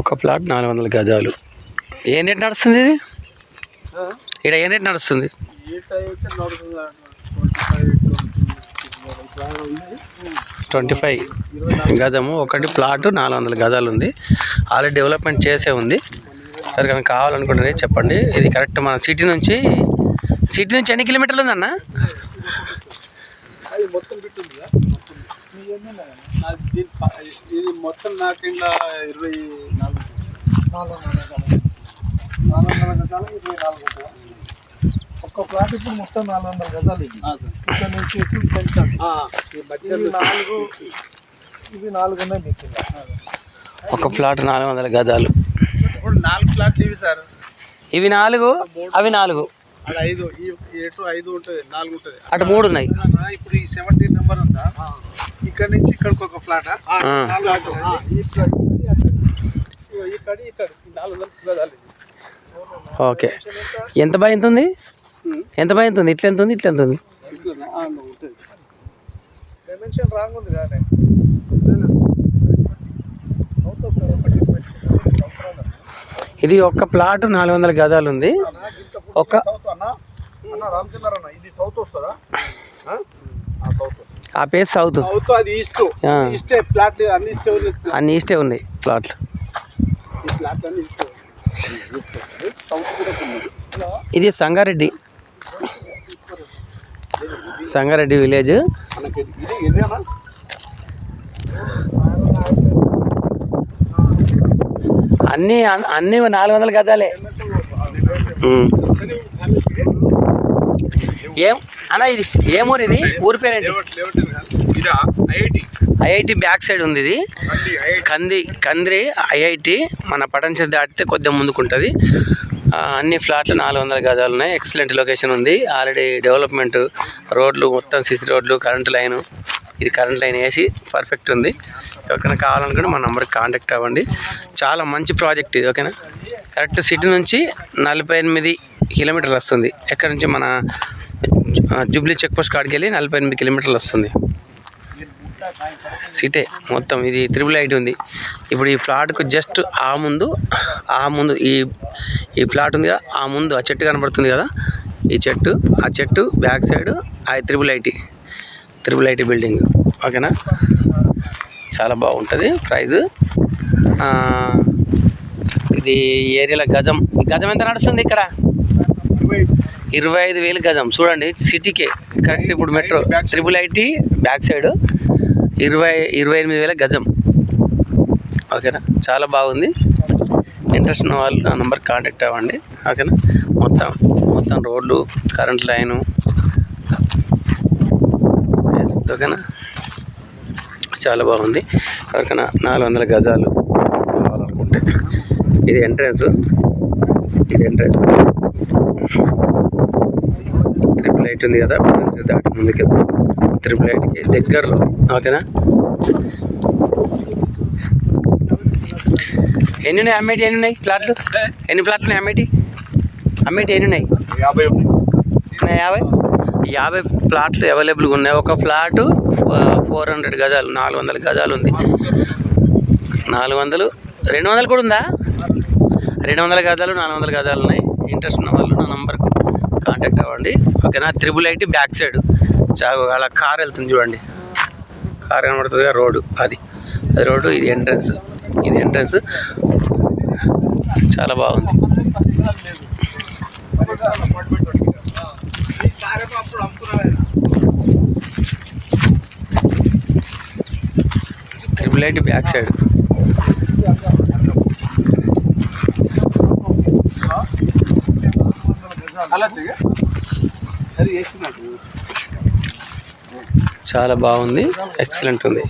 ఒక ప్లాట్ నాలుగు వందల గజాలు. ఏ రేట్ నడుస్తుంది ఇది? ఇక్కడ ఏ రేట్ నడుస్తుంది? ట్వంటీ ఫైవ్ గజము ఒకటి ప్లాట్ నాలుగు వందల గజాలు ఉంది. ఆల్రెడీ డెవలప్మెంట్ చేసే ఉంది. ఎవరికైనా కావాలనుకుంటే చెప్పండి. ఇది కరెక్ట్ మన సిటీ నుంచి సిటీ నుంచి ఎన్ని కిలోమీటర్లు ఉందన్న? ఇది మొత్తం నా కింద ఇరవై నాలుగు. నాలుగు వందల గజాలు. నాలుగు వందల గజాలు ఇరవై నాలుగు గజాలు. ఒక్క ప్లాట్ ఇప్పుడు మొత్తం నాలుగు వందల గజాలు ఇది. ఇక్కడ నుంచి పెంచాలి నాలుగు ఇవి నాలుగు ఉన్నాయి మీ కింద ఒక ప్లాట్ నాలుగు వందల గజాలు. ఇప్పుడు నాలుగు ప్లాట్లు ఇవి సార్. ఇవి నాలుగు అవి నాలుగు. అక్కడ ఐదు ఈ ఎటు ఐదు ఉంటుంది నాలుగు ఉంటుంది. అటు మూడు ఉన్నాయి. ఇప్పుడు ఈ సెవెంటీన్ నెంబర్ ఉందా? ఇక్కడ నుంచి ఇక్కడికి ఒక ఫ్లాట్ గదాలు. ఓకే. ఎంత బాగా ఎంత ఉంది? ఎంత బాగా ఎంత ఉంది? ఇట్లా ఎంత ఉంది? ఇట్లా ఎంత ఉంది? డైమెన్షన్ రాంగ్ ఉంది కానీ ఇది ఒక్క ప్లాట్ నాలుగు వందల గజాలు ఉంది. ఒక అన్న? అన్న అన్న ఆ? ఆ, సౌత్ అది ఈస్ట్. ఆ. ఈస్టే ప్లాట్ అన్ని ఈస్ట్ అన్ని ఈస్టే ఉన్నాయి ప్లాట్లు. ప్లాట్ అన్ని ఈస్ట్ ఇది సంగారెడ్డి. సంగారెడ్డి విలేజ్. అన్ని? అన్ని నాలుగు వందల ఉమ్. ఏం? అన్న ఇది ఏ ఊరు ఇది? ఊరి పేరేంటి? ఐఐటి. బ్యాక్ సైడ్ ఉంది ఇది. కంది కంద్రి ఐఐటి మన పటంచ దాటితే కొద్దిగా ముందుకుంటుంది. అన్ని ఫ్లాట్లు నాలుగు వందల గజాలు ఉన్నాయి. ఎక్సలెంట్ లొకేషన్ ఉంది. ఆల్రెడీ డెవలప్మెంట్ రోడ్లు మొత్తం సిసి రోడ్లు కరెంట్ లైన్ ఇది కరెంట్ లైన్ వేసి పర్ఫెక్ట్ ఉంది. ఎవరికైనా కావాలనుకుంటే మా నెంబర్కి కాంటాక్ట్ అవ్వండి. చాలా మంచి ప్రాజెక్ట్ ఇది ఓకేనా కరెక్ట్ సిటీ నుంచి నలభై ఎనిమిది కిలోమీటర్లు వస్తుంది. ఎక్కడి నుంచి మన జూబ్లీ చెక్పోస్ట్ కాడికి వెళ్ళి నలభై ఎనిమిది కిలోమీటర్లు వస్తుంది. సిటే మొత్తం ఇది త్రిబుల్ ఐటీ ఉంది. ఇప్పుడు ఈ ఫ్లాట్కు జస్ట్ ఆ ముందు ఆ ముందు ఈ ఈ ఫ్లాట్ ఉంది కదా ఆ ముందు ఆ చెట్టు కనబడుతుంది కదా ఈ చెట్టు ఆ చెట్టు బ్యాక్ సైడ్ ఆ triple IT triple IT building. ఓకేనా? చాలా బాగుంటుంది ప్రైజ్. ఇది ఏరియాలో గజం. ఈ గజం ఎంత నడుస్తుంది ఇక్కడ? ఇరవై ఐదు వేలు గజం. చూడండి సిటీకే. కరెక్ట్ ఇప్పుడు metro triple IT back side ఇరవై ఇరవై ఎనిమిది వేల గజం. ఓకేనా చాలా బాగుంది. ఇంట్రెస్ట్ ఉన్న వాళ్ళు నా నెంబర్ కాంటాక్ట్ అవ్వండి. ఓకేనా మొత్తం మొత్తం రోడ్లు కరెంట్ లైను ఓకేనా చాలా బాగుంది. ఎవరికైనా నాలుగు వందల గజాలు కావాలనుకుంటే ఇది ఎంట్రన్స్ ఇది ఎంట్రన్స్ ట్రిపుల్ ఎయిట్ ఉంది కదా దాటి ముందుకు. ట్రిపుల్ ఎయిట్కి దగ్గరలో ఓకేనా? ఎన్ని ఉన్నాయి అమ్మేటి ఎన్ని ఉన్నాయి ప్లాట్లు? ఎన్ని ప్లాట్లు ఉన్నాయి అమ్మేటి అమ్మేటి ఎన్ని ఉన్నాయి. యాభై యాభై? యాభై ప్లాట్లు అవైలబుల్గా ఉన్నాయి. ఒక ప్లాటు ఫోర్ హండ్రెడ్ గజాలు నాలుగు వందల గజాలు ఉంది. నాలుగు వందలు రెండు వందలు కూడా ఉందా? రెండు వందల గజాలు నాలుగు వందల గజాలు ఉన్నాయి. ఇంట్రెస్ట్ ఉన్న వాళ్ళు నా నంబర్కు కాంటాక్ట్ అవ్వండి. ఓకేనా? త్రిబుల్ ఐటీ బ్యాక్ సైడ్ చాలు అలా కార్ వెళ్తుంది చూడండి. కార్ కనబడుతుంది రోడ్డు. అది. అది రోడ్డు ఇది ఎంట్రన్స్ ఇది ఎంట్రన్స్ చాలా బాగుంది. త్రిబుల్ ఐటీ బ్యాక్ సైడ్ అలా చెయ్యి. అది చేసినట్టు చాలా బాగుంది. ఎక్సలెంట్ ఉంది.